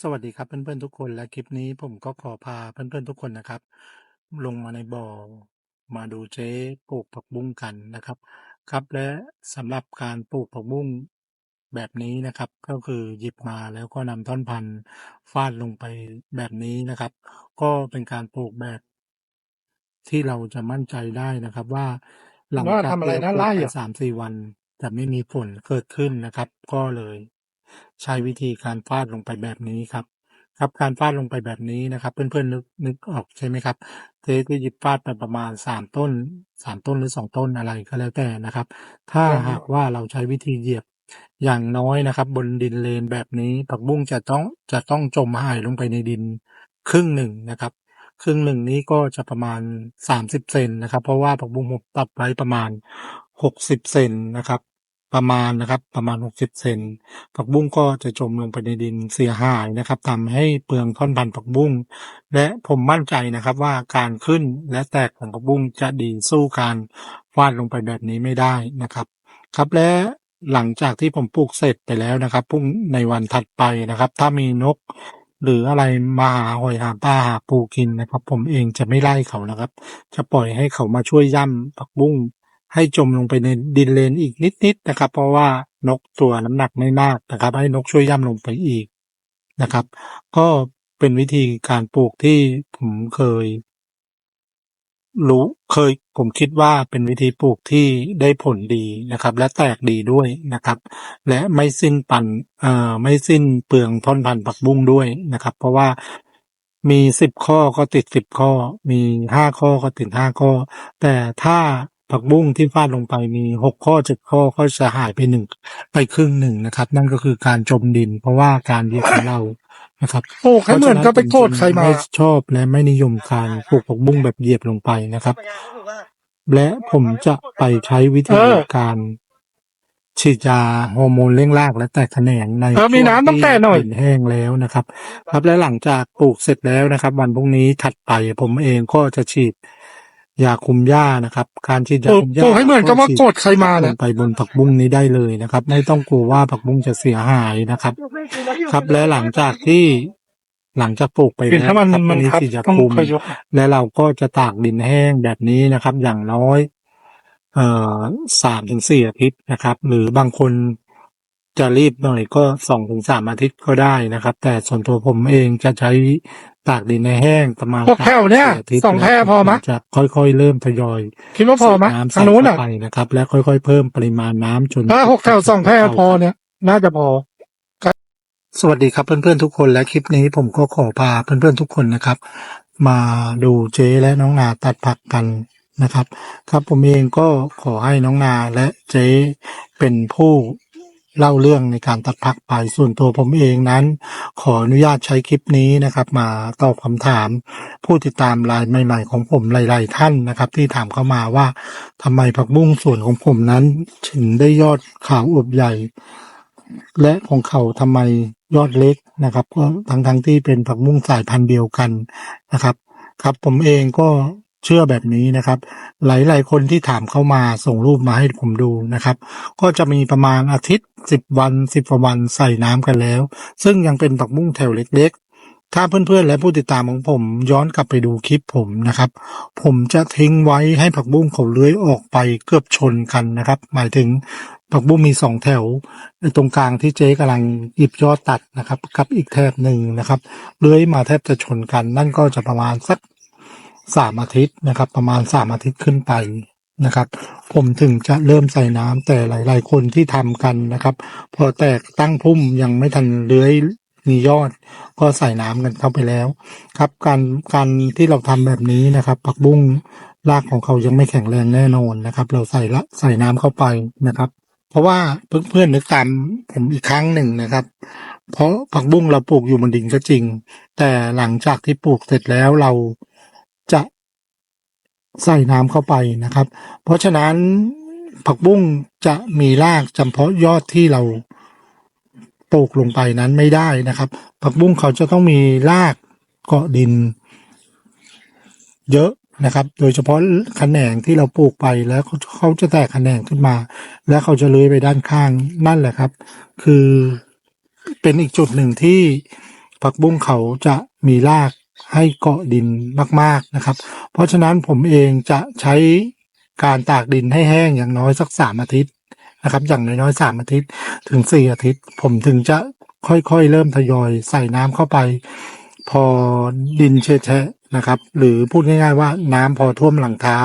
สวัสดีครับเพื่อนๆทุกคนและคลิปนี้ผมก็ขอพาเพื่อนๆทุกคนนะครับ ลงมาในบ่อมาดูเจ๊ปลูกผักบุ้งกันนะครับ ครับและสำหรับการปลูกผักบุ้งแบบนี้นะครับ ก็คือหยิบมาแล้วก็นำท่อนพันธุ์ฟาดลงไปแบบนี้นะครับ ก็เป็นการปลูกแบบ ที่เราจะมั่นใจได้นะครับ ว่าหลังจากทำอะไรที่เรานะปลูกไล่ไปสามสี่วันจะไม่มีฝนเกิดขึ้นนะครับ ก็เลย ใช้วิธีการฟาดลงไปแบบนี้ครับ ครับการฟาดลงไปแบบนี้นะครับ เพื่อนๆนึกนึกออกใช่ไหมครับเจ๊ก็หยิบฟาดไปประมาณสามต้นสามต้นหรือสองต้นอะไรก็แล้วแต่นะครับ ถ้าหากว่าเราใช้วิธีเหยียบอย่างน้อยนะครับ บนดินเลนแบบนี้ผักบุ้งจะต้องจะต้องจมหายลงไปในดินครึ่งหนึ่งนะครับ ครึ่งหนึ่งนี้ก็จะประมาณสามสิบเซนนะครับ เพราะว่าผักบุ้งผมตัดไว้ประมาณหกสิบเซนนะครับ ประมาณนะครับ ประมาณหกสิบเซนผักบุ้งก็จะจมลงไปในดินเสียหายนะครับทำให้เปลืองท่อนพันธุ์ผักบุ้งและผมมั่นใจนะครับว่าการขึ้นและแตกของผักบุ้งจะดีสู้การฟาดลงไปแบบนี้ไม่ได้นะครับ ครับและหลังจากที่ผมปลูกเสร็จไปแล้วนะครับพรุ่งในวันถัดไปนะครับ ถ้ามีนก หรืออะไรมาหาหอยหาปลาหาปูกินนะครับ ผมเองจะไม่ไล่เขานะครับ จะปล่อยให้เขามาช่วยย่ำผักบุ้ง ให้จมลงไปในดินเลนอีกนิดๆนะครับ เพราะว่านกตัวน้ำหนักไม่มากนะครับ ให้นกช่วยย่ำลงไปอีกนะครับ ก็เป็นวิธีการปลูกที่ผมเคย รู้เคยผมคิดว่าเป็นวิธีปลูกที่ได้ผลดีนะครับ และแตกดีด้วยนะครับ และไม่สิ้นปันเอ่อไม่สิ้นเปลืองท่อนพันธุ์ผักบุ้งด้วยนะครับ เพราะว่ามีสิบข้อก็ติดสิบข้อ มีห้าข้อก็ติดห้าข้อ แต่ถ้า ผักบุ้งที่ฟาดลงไปมีหกข้อเจ็ดข้อก็จะหายไปหนึ่งไปครึ่งหนึ่งนะครับ นั่นก็คือการจมดิน เพราะว่าการเหยียบของเรานะครับปลูกให้เหมือนก็ไปโทษใครมาไม่ชอบและไม่นิยมการปลูกผักบุ้งแบบเหยียบลงไปนะครับ และผมจะไปใช้วิธีเออการฉีดยาฮอร์โมนเร่งรากและแตกแขนงในเออมีน้ำต้องแตะหน่อยดินแห้งแล้วนะครับ ครับและหลังจากปลูกเสร็จแล้วนะครับ วันพรุ่งนี้ถัดไปผมเองก็จะฉีด ยาคุมหญ้านะครับ การฉีดปยาลูกคุมหปญ้าลูกให้เหมือนกับว่าฉีดโกรธใครมาลเนี่ยงไปบนผักบุ้งนี้ได้เลยนะครับ ไม่ต้องกลัวว่าผักบุ้งจะเสียหายนะครับ ครับและหลังจากที่หลังจากปลูกไปคือแล้วถ้ามันครับมันวันี้ทับฉีดยาต้องคุมคอยยก และเราก็จะตากดินแห้งแบบนี้นะครับ อย่างน้อย เอ่อสามถึงสี่อาทิตย์นะครับ หรือบางคนจะรีบหน่อยก็สองถึงสามอาทิตย์ก็ได้นะครับ แต่ส่วนตัวผมเองจะใช้ ตากดินในแห้งประมาณพวกแถวเนี่ยสามถึงสี่อาทิตย์สองแพร่พอไหมแล้วจะค่อยๆ เริ่มทยอยคิดว่าพอไหมใส่น้ำทางนู้นใส่อะเข้าไปนะครับ และค่อยๆ เพิ่มปริมาณน้ำจน ถ้าหกแถวสองแพร่พอเนี่ย น่าจะพอ สวัสดีครับเพื่อนๆทุกคนและคลิปนี้ผมก็ขอพาเพื่อนๆทุกคนนะครับ มาดูเจ๊และน้องนาตัดผักกันนะครับ ครับผมเองก็ขอให้น้องนาและเจ๊เป็นผู้ เล่าเรื่องในการตัดผักไปส่วนตัวผมเองนั้น ขออนุญาตใช้คลิปนี้นะครับ มาตอบคำถาม ผู้ติดตามรายใหม่ ๆ ของผมหลาย ๆ ท่านนะครับ ที่ถามเข้ามาว่าทำไมผักบุ้งส่วนของผมนั้น ถึงได้ยอดขาวอวบใหญ่ และของเขาทำไมยอดเล็กนะครับ ก็ทั้งทั้งๆที่เป็นผักบุ้งสายพันธุ์เดียวกันนะครับ ครับผมเองก็ เชื่อแบบนี้นะครับ หลาย ๆ คนที่ถามเข้ามาส่งรูปมาให้ผมดูนะครับ ก็จะมีประมาณอาทิตย์สิบวันสิบกว่าวันใส่น้ำกันแล้ว ซึ่งยังเป็นผักบุ้งแถวเล็กๆ ถ้าเพื่อน ๆ และผู้ติดตามของผมย้อนกลับไปดูคลิปผมนะครับ ผมจะทิ้งไว้ให้ผักบุ้งเขาเลื้อยออกไปเกือบชนกันนะครับ หมายถึงผักบุ้งมีสองแถวตรงกลางที่เจ๊กำลังหยิบยอดตัดนะครับ กับอีกแถบหนึ่งนะครับเลื้อยมาแทบจะชนกัน นั่นก็จะประมาณสัก สามอาทิตย์นะครับ ประมาณสามอาทิตย์ขึ้นไปนะครับ ผมถึงจะเริ่มใส่น้ำแต่หลาย ๆ คนที่ทำกันนะครับ พอแตกตั้งพุ่มยังไม่ทันเลื้อยมียอดก็ใส่น้ำกันเข้าไปแล้ว ครับการการที่เราทำแบบนี้นะครับผักบุ้งรากของเขายังไม่แข็งแรงแน่นอนนะครับ เราใส่ละใส่น้ำเข้าไปนะครับ เพราะว่าเพื่อนเพื่อนๆนึกตามผมอีกครั้งหนึ่งนะครับ เพราะผักบุ้งเราปลูกอยู่บนดินก็จริง แต่หลังจากที่ปลูกเสร็จแล้วเรา ใส่น้ำเข้าไปนะครับ เพราะฉะนั้นผักบุ้งจะมีรากจำเพาะยอดที่เราปลูกลงไปนั้นไม่ได้นะครับ ผักบุ้งเขาจะต้องมีรากเกาะดิน เยอะนะครับ โดยเฉพาะขนแขนงที่เราปลูกไปแล้วเขาเขาจะแตกขนแขนงขึ้นมา แล้วเขาจะเลื้อยไปด้านข้างนั่นแหละครับ คือเป็นอีกจุดหนึ่งที่ผักบุ้งเขาจะมีราก ให้เกาะดินมาก ๆนะครับ เพราะฉะนั้นผมเองจะใช้การตากดินให้แห้งอย่างน้อยสักสามอาทิตย์นะครับ อย่างน้อยๆสามอาทิตย์ถึงสี่อาทิตย์ ผมถึงจะค่อยๆ เริ่มทยอยใส่น้ำเข้าไป พอดินเชะๆนะครับ หรือพูดง่ายๆว่าน้ำพอท่วมหลังเท้า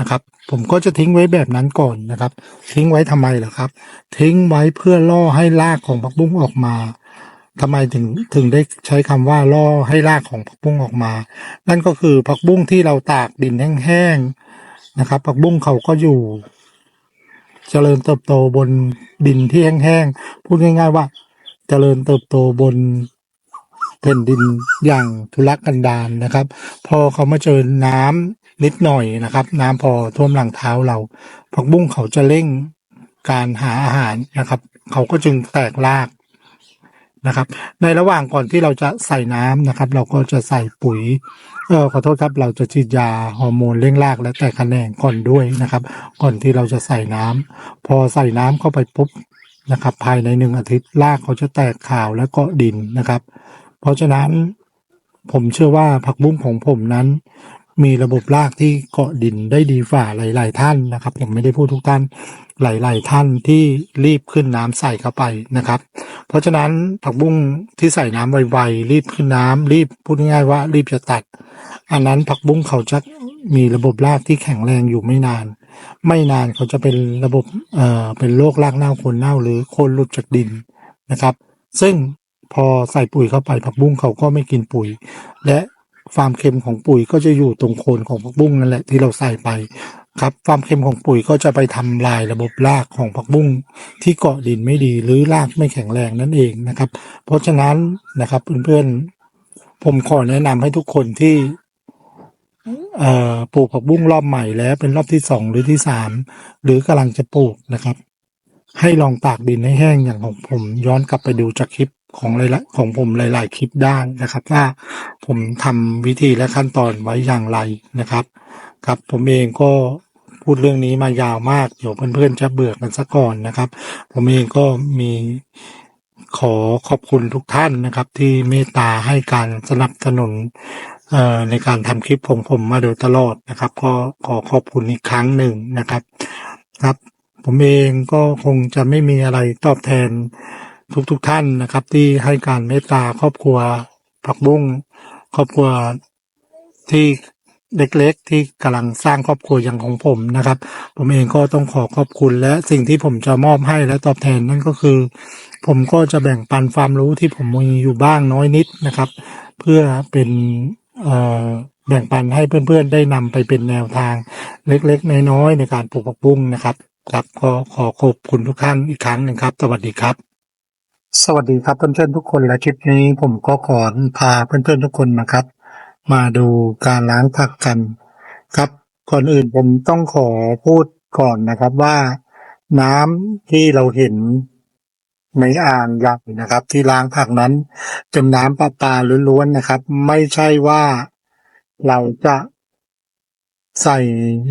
นะครับ ผมก็จะทิ้งไว้แบบนั้นก่อนนะครับ ทิ้งไว้ทำไมเหรอครับ ทิ้งไว้เพื่อล่อให้รากของผักบุ้งออกมา ทำไมถึงถึงได้ใช้คำว่าล่อให้รากของผักบุ้งออกมา นั่นก็คือผักบุ้งที่เราตากดินแห้งๆนะครับ ผักบุ้งเขาก็อยู่เจริญเติบโตบนดินที่แห้งๆพูดง่าย ๆ ว่าเจริญเติบโตบนแผ่นดินอย่างทุรกันดารนะครับ พอเขามาเจอน้ำนิดหน่อยนะครับ น้ำพอท่วมหลังเท้าเราผักบุ้งเขาจะเร่งการหาอาหารนะครับ เขาก็จึงแตกราก นะครับ ในระหว่างก่อนที่เราจะใส่น้ำนะครับ เราก็จะใส่ปุ๋ยเออขอโทษครับ เราจะฉีดยาฮอร์โมนเร่งรากและแต่คะแนนก่อนด้วยนะครับ ก่อนที่เราจะใส่น้ำพอใส่น้ำเข้าไปปุ๊บนะครับ ภายในหนึ่งอาทิตย์รากเขาจะแตกข่าวและเกาะดินนะครับ เพราะฉะนั้นผมเชื่อว่าผักบุ้งของผมนั้น มีระบบรากที่เกาะดินได้ดีฝ่าหลาย ๆ ท่านนะครับ ผมไม่ได้พูดทุกท่านหลาย ๆ ท่านที่รีบขึ้นน้ำใส่เข้าไปนะครับ เพราะฉะนั้นผักบุ้งที่ใส่น้ำไวๆรีบขึ้นน้ำรีบพูดง่ายๆว่า รีบจะตัด อันนั้นผักบุ้งเขาจะมีระบบรากที่แข็งแรงอยู่ไม่นาน ไม่นานเขาจะเป็นระบบเอ่อเป็นโรครากเน่าคนเน่าหรือโคนหลุดจากดินนะครับ ซึ่งพอใส่ปุ๋ยเข้าไปผักบุ้งเขาก็ไม่กินปุ๋ย และ ความเค็มของปุ๋ยก็จะอยู่ตรงโคนของผักบุ้งนั่นแหละที่เราใส่ไปครับความเค็มของปุ๋ยก็จะไปทำลายระบบรากของผักบุ้งที่เกาะดินไม่ดีหรือรากไม่แข็งแรงนั่นเองนะครับ เพราะฉะนั้นนะครับเพื่อนๆผมขอแนะนำให้ทุกคนที่เอ่อปลูกผักบุ้งรอบใหม่แล้วเป็นรอบที่สองหรือที่สามหรือกำลังจะปลูกนะครับ ให้ลองตากดินให้แห้งอย่างของผมย้อนกลับไปดูจากคลิป ของหลายๆของผมหลาย ๆ คลิปได้นะครับ ว่าผมทำวิธีและขั้นตอนไว้อย่างไรนะครับครับผมเองก็พูดเรื่องนี้มายาวมากเดี๋ยวเพื่อนๆจะเบื่อกันซะก่อนนะครับ ผมเองก็มีขอขอบคุณทุกท่านนะครับ ที่เมตตาให้การสนับสนุนเอ่อในการทำคลิปของผมมาโดยตลอดนะครับ ก็ขอขอบคุณอีกครั้งหนึ่งนะครับ ครับ ผมเองก็คงจะไม่มีอะไรตอบแทน ทุกๆทท่านนะครับ ที่ให้การเมตตาครอบครัวผักบุ้งครอบครัวที่เล็กๆ ที่กำลังสร้างครอบครัวอย่างของผมนะครับ ผมเองก็ต้องขอขอบคุณและสิ่งที่ผมจะมอบให้และตอบแทนนั่นก็คือ ผมก็จะแบ่งปันความรู้ที่ผมมีอยู่บ้างน้อยนิดนะครับ เพื่อเป็นเอ่อแบ่งปันให้เพื่อนๆ ได้นำไปเป็นแนวทางเล็กๆ น้อยๆ ในการปลูกผักบุ้งนะครับครับก็ขอขอบคุณทุกท่านอีกครั้งหนึ่งครับ สวัสดีครับ สวัสดีครับเพื่อนๆทุกคนและคลิปนี้ผมก็ขอพาเพื่อนๆทุกคนนะครับ มาดูการล้างผักกันครับก่อนอื่นผมต้องขอพูดก่อนนะครับว่าน้ำที่เราเห็นในอ่างใหญ่นะครับ ที่ล้างผักนั้นเป็นน้ำประปาล้วนๆนะครับ ไม่ใช่ว่าเราจะใส่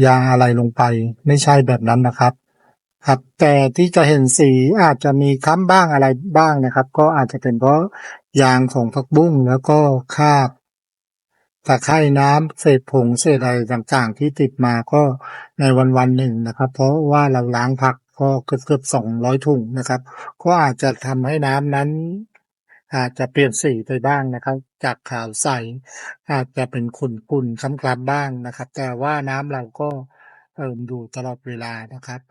ยาอะไรลงไป ไม่ใช่แบบนั้นนะครับ ครับ แต่ที่จะเห็นสีอาจจะมีค้ำบ้างอะไรบ้างนะครับ ก็อาจจะเป็นเพราะยางของผักบุ้งแล้วก็คาบตะไคร่น้ำเศษผงเศษอะไรต่างๆ ที่ติดมาก็ในวันวันๆหนึ่งนะครับ เพราะว่าเราล้างผักก็เกือบเกือบสองร้อยถุงนะครับ ก็อาจจะทำให้น้ำนั้น อาจจะเปลี่ยนสีไปบ้างนะครับ จากขาวใสอาจจะเป็นขุ่นกุ่นคล้ำๆบ้างนะครับ แต่ว่าน้ำเราก็เติมอยู่ตลอดเวลานะครับ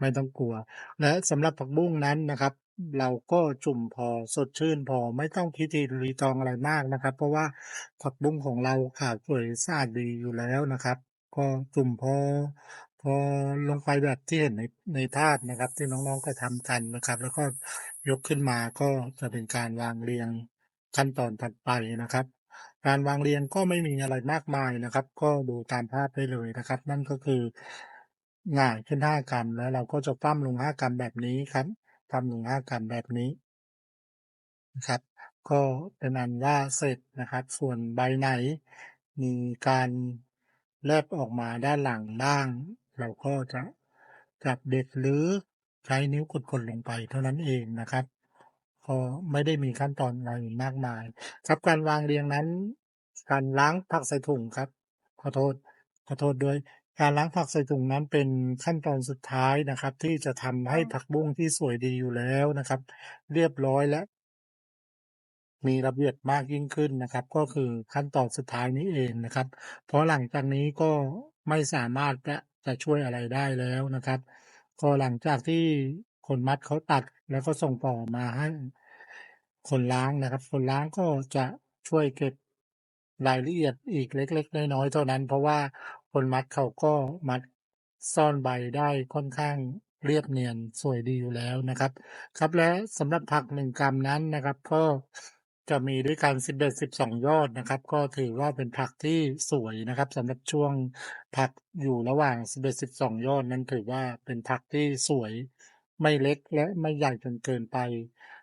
ไม่ต้องกลัว และสำหรับผักบุ้งนั้นนะครับ เราก็จุ่มพอสดชื่นพอไม่ต้องพิธีรีตองอะไรมากนะครับ เพราะว่าผักบุ้งของเราขาวสวยสะอาดดีอยู่แล้วนะครับ ก็จุ่มพอ พอลงไปแบบที่เห็นในในธาตุนะครับ ที่น้องๆก็ทำกันนะครับ แล้วก็ยกขึ้นมาก็จะเป็นการวางเรียงขั้นตอนถัดไปนะครับการวางเรียงก็ไม่มีอะไรมากมายนะครับ ก็ดูตามภาพได้เลยนะครับ นั่นก็คือ ง่ายขึ้นห้ากรัมแล้วเราก็จะปั้มลงห้ากรัมแบบนี้ครับปั้มลงห้ากรัมแบบนี้นะครับก็เป็นอันว่าเสร็จนะครับ ส่วนใบไหน มีการแลบออกมาด้านหลังบ้าง เราก็จะจับเด็ดหรือใช้นิ้วกดๆลงไปเท่านั้นเองนะครับก็ไม่ได้มีขั้นตอนอะไรมากมาย ครับการวางเรียงนั้น การล้างผักใส่ถุงครับ ขอโทษขอโทษด้วย การล้างผักใส่ถุงนั้นเป็นขั้นตอนสุดท้ายนะครับ ที่จะทำให้ผักบุ้งที่สวยดีอยู่แล้วนะครับ เรียบร้อยและ มีระเบียบมากยิ่งขึ้นนะครับ ก็คือขั้นตอนสุดท้ายนี้เองนะครับ เพราะหลังจากนี้ก็ไม่สามารถจะจะช่วยอะไรได้แล้วนะครับ ก็หลังจากที่คนมัดเขาตัดแล้วก็ส่งต่อมาให้คนล้างนะครับ คนล้างก็จะช่วยเก็บรายละเอียดอีกเล็ก ๆ น้อยๆเท่านั้น เพราะว่า คนมัดเขาก็มัดซ่อนใบได้ค่อนข้างเรียบเนียนสวยดีอยู่แล้วนะครับ ครับและสำหรับผักหนึ่งกรัมนั้นนะครับ ก็จะมีด้วยกันสิบเอ็ดสิบสองยอดนะครับ ก็ถือว่าเป็นผักที่สวยนะครับสำหรับช่วงผักอยู่ระหว่างสิบเอ็ดสิบสองยอดนั้นถือว่าเป็นผักที่สวยไม่เล็กและไม่ใหญ่จนเกินไป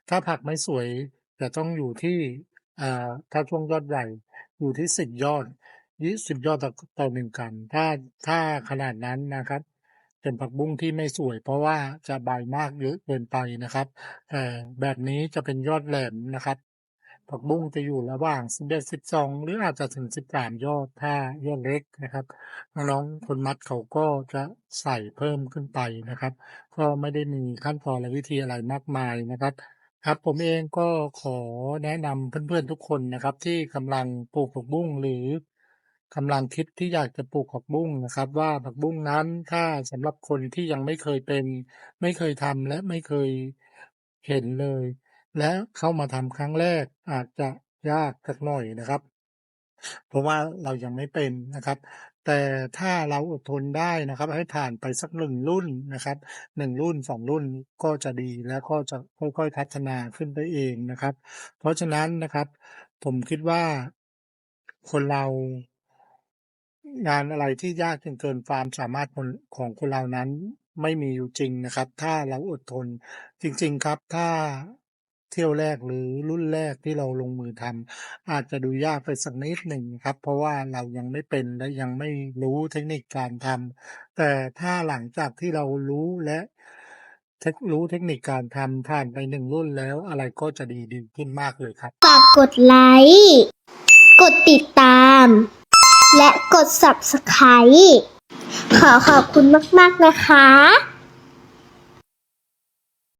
ถ้าผักไม่สวยจะต้องอยู่ที่อ่าถ้าช่วงยอดใหญ่อยู่ที่สิบยอด ยี่สิบยอดต่อหนึ่งกรัมถ้าถ้าขนาดนั้นนะครับ เป็นผักบุ้งที่ไม่สวย เพราะว่าจะใบมากเยอะเกินไปนะครับแต่แบบนี้จะเป็นยอดแหลมนะครับ ผักบุ้งจะอยู่ระหว่างสิบเอ็ดสิบสองหรืออาจจะถึงสิบสามยอดถ้ายอดเล็กนะครับน้องคนมัดเขาก็จะใส่เพิ่มขึ้นไปนะครับ ก็ไม่ได้มีขั้นตอนและวิธีอะไรมากมายนะครับครับผมเองก็ขอแนะนำเพื่อนๆทุกคนนะครับ ที่กำลังปลูกผักบุ้งหรือ กำลังคิดที่อยากจะปลูกผักบุ้งนะครับว่า ผักบุ้งนั้น ถ้าสำหรับคนที่ยังไม่เคยเป็น ไม่เคยทำ และไม่เคยเห็นเลย และเข้ามาทำครั้งแรกอาจจะยากสักหน่อยนะครับ เพราะว่าเรายังไม่เป็นนะครับ แต่ถ้าเราอดทนได้นะครับ ให้ผ่านไปสักหนึ่งรุ่นนะครับหนึ่งรุ่นสองรุ่นก็จะดีแล้วก็จะค่อยๆพัฒนาขึ้นไปเองนะครับ เพราะฉะนั้นนะครับ ผมคิดว่าคนเรา งานอะไรที่ยากจนเกินความสามารถคนของคนเรานั้นไม่มีอยู่จริงนะครับ ถ้าเราอดทน จริง ๆ ครับ ถ้าเที่ยวแรกหรือรุ่นแรกที่เราลงมือทำอาจจะดูยากไปสักนิดหนึ่งครับ เพราะว่าเรายังไม่เป็นและยังไม่รู้เทคนิคการทำแต่ถ้าหลังจากที่เรารู้และเทครู้เทคนิคการทำผ่านไปหนึ่งรุ่นแล้วอะไรก็จะดีดีขึ้นมากเลยครับ ฝากกดไลค์ กดติดตาม และกด subscribe ขอขอบคุณมาก ๆ นะคะ